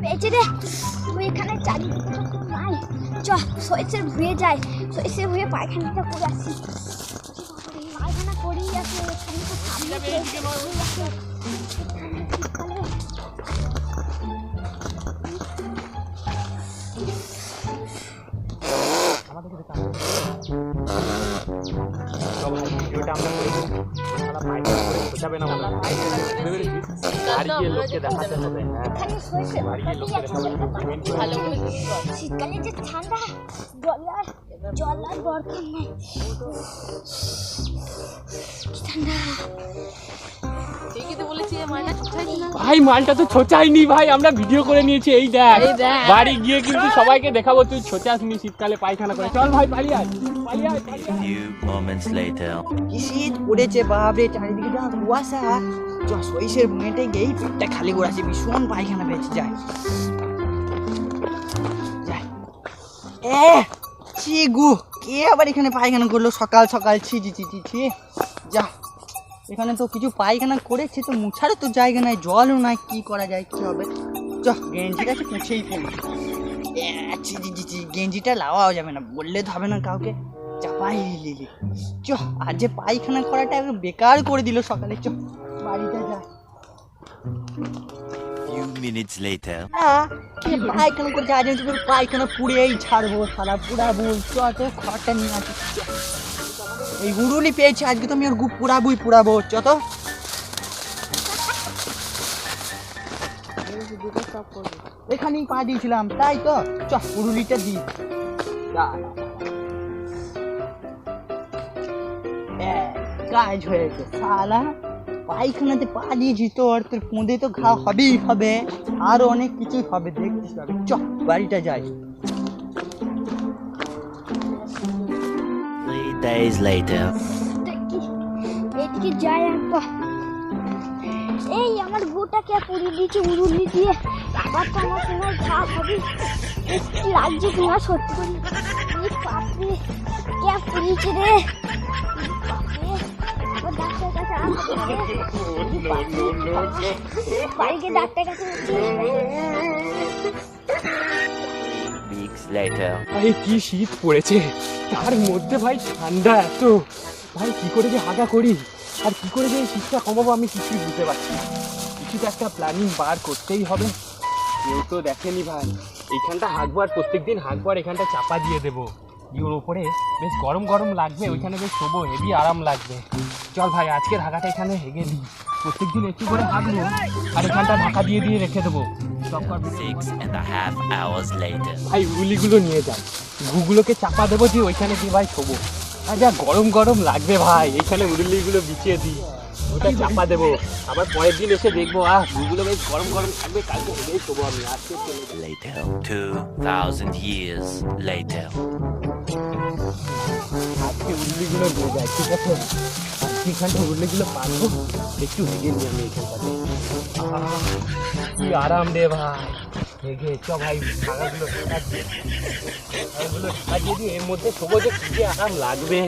পেয়েছে রে তুই এখানে চারিদিকে তো কেউ নাই চ সইসের ভুয়ে যায় সইসের ভুয়ে পায়খানাটা করে আসি। পায়খানা করেই আছে এখানে তো সামনে ভিডিওটা আমরা বোঝাবে না মনে গিয়ে লোককে দেখাতে হবে। শীতকালে যে ঠান্ডা জল আর জল নেই ঠান্ডা। ভাই মালটা তো ছোচাইনি ভাই আমরা ভিডিও করে নিয়েছি এই দেখ। বাড়ি গিয়ে কিন্তু সবাইকে দেখাবো তুই ছোচাসনি শীতকালে পায়খানা করে। চল ভাই পালিয়ে আয় পালিয়ে আয় few moments later. কি শীত পড়েছে বাপরে চারিদিকে যা কুয়াশা চ সইসের মেটে গেই পেটটা খালি করে আছে ভীষণ পায়খানা পেয়েছে যায় এ ছি গু কে আবার এখানে পায়খানা করল? সকাল সকাল ছি ছি ছি ছি ছি। যা। এখানে তো কিছু পায়খানা করেছে তো মুছারও তো জায়গা নাই জলও নাই কি করা যায় কি হবে? চ গেঞ্জিটা আছে মুছেই ফেলি গেঞ্জিটা লাওয়াও যাবে না বললে তো হবে না কাউকে। চাপাই লিলি। চ আর যে পায়খানা করাটা একদম বেকার করে দিল সকালে চ বাড়িতে যা। Minutes later. কি পায়খানা পুড়েই ছাড়বো সারা পুরাবো চ চ খড়টা নিয়ে আসি। চ। এই উড়ুলি পেয়েছি আজকে তো আমি ওর গু পুরাবুই পুরাবো চ তো এখানেই পা দিয়েছিলাম তাই তো। চ উড়ুলিটা দি। দাঁড়া। এ, কাজ হয়েছে শালা। পায়খানাতে পা দিয়েছি তো আর তোর পুঁদে তো ঘা হবেই হবে। আরও অনেক কিছুই হবে দেখছিস হবে চ বাড়িটা যাই। Days later. এদিকে যাই একবার। এই আমার বউটাকে পুড়িয়ে দিয়েছে, উড়ুলি দিয়ে আবার তো আমার সময় ঘা হবে কি রাজ্যে সত্যি করি। এই বাপরে, কে পুড়িয়েছে রে? বাপরে ডাক্তার কাছে later. ভাই, কি শীত পড়েছে? তার মধ্যে ভাই ঠান্ডা এত। ভাই, কি করে যে হাগা করি? আর কি করে যে শীতটা কমাবো আমি কিছুই বুঝতে পারছি কিছু তো একটা প্ল্যানিং বার করতেই হবে। কেউ তো দেখেনি ভাই। এইখানটা হাঁকবো আর প্রত্যেক হাঁকবো আর এখানটা চাপা দিয়ে দেবো। দিয়ে ওপরে বেশ গরম গরম লাগবে, ওইখানে বেশ শোবো, হেভি আরাম লাগবে। চল ভাই, আজকের হাঁকাটা এখানে হেগে দিই। প্রত্যেক দিন একটু করে হাঁকবো আর এখানটা ঢাকা দিয়ে দিয়ে রেখে দেবো। And a half hours later. ভাই উলিগুলো নিয়ে যাই গুগুলোকে চাপা দেবো দিয়ে ওইখানে দিয়ে ভাই শোবো আর যা গরম গরম লাগবে ভাই এইখানে উরুলিগুলো বিছিয়ে দিই ওটা চাপা দেবো আবার পরের দিন এসে দেখব আহ গুগুলো বেশ গরম গরম থাকবে কালকে হেঁটেই শোবো আমি আজকে। Later. Two thousand years later. আজকে উরুলিগুলো নিয়ে যাই ঠিক আছে এখানটা উরুলিগুলো পারব? একটু হেগে নিই আমি এখানটাতে। কি আরাম রে ভাই। হেগে চ ভাই খাগাগুলো খাগাগুলো দিয়ে এর মধ্যে শোবো যে কি আরাম লাগবে।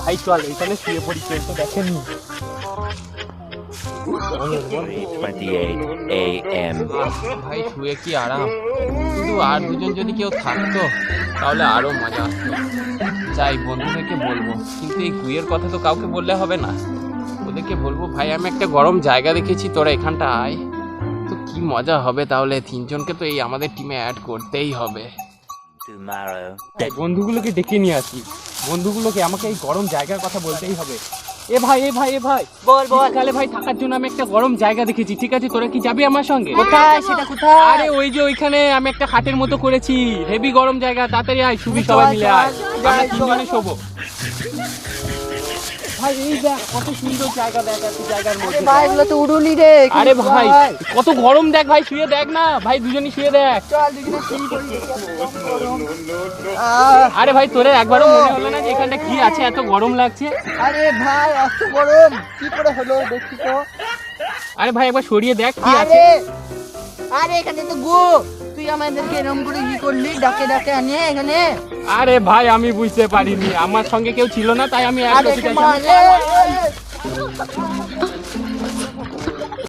ভাই চল এখানে শুয়ে পড়ি কেউ তো দেখেনি। ভাই শুয়ে কি আরাম? কিন্তু আর দুজন যদি কেউ থাকতো তাহলে আরও মজা আসতো। যাই বন্ধুদেরকে বলব। কিন্তু এই কুইয়ের কথা তো কাউকে বললে হবে না। ওদেরকে বলব ভাই আমি একটা গরম জায়গা দেখেছি তোরা এখানটা আয়। তো কি মজা হবে তাহলে? তিনজনকে তো এই আমাদের টিমে অ্যাড করতেই হবে। বন্ধুগুলোকে ডেকে নিয়ে আসি। বন্ধুগুলোকে আমাকে এই গরম জায়গার কথা বলতেই হবে। এ ভাই এ ভাই এ ভাই। বল বল। কালে ভাই থাকার জন্য আমি একটা গরম জায়গা দেখেছি। ঠিক আছে তোরা কি যাবি আমার সঙ্গে? কোথায়? সেটা কোথায়? আরে ওই যে ওইখানে আমি একটা খাটের মতো করেছি। হেভি গরম জায়গা তাড়াতাড়ি আয় শুবি চল, সবাই মিলে আয়। আমরা তিনজনে শোবো। ভাই এই দেখ কত সুন্দর জায়গা দেখ এত জায়গার মধ্যে। ভাই এগুলো তো উড়ুলি রে আরে ভাই কত গরম দেখ ভাই শুয়ে দেখ না। ভাই দুজনই শুয়ে দেখ। চল দুজনে আরে ভাই তোরে একবারও মনে হলো না যে এখানটা কি আছে এত গরম লাগছে। আরে ভাই এত গরম কি করে হলো দেখি তো। আরে ভাই একবার সরিয়ে দেখ কি আছে। আরে আরে এখানে তো গো তুই আমাদেরকে এরম করে কি করলি ডাকে ডাকে আনিয়ে এখানে। আরে ভাই আমি বুঝতে পারিনি। আমার সঙ্গে কেউ ছিল না তাই আমি আর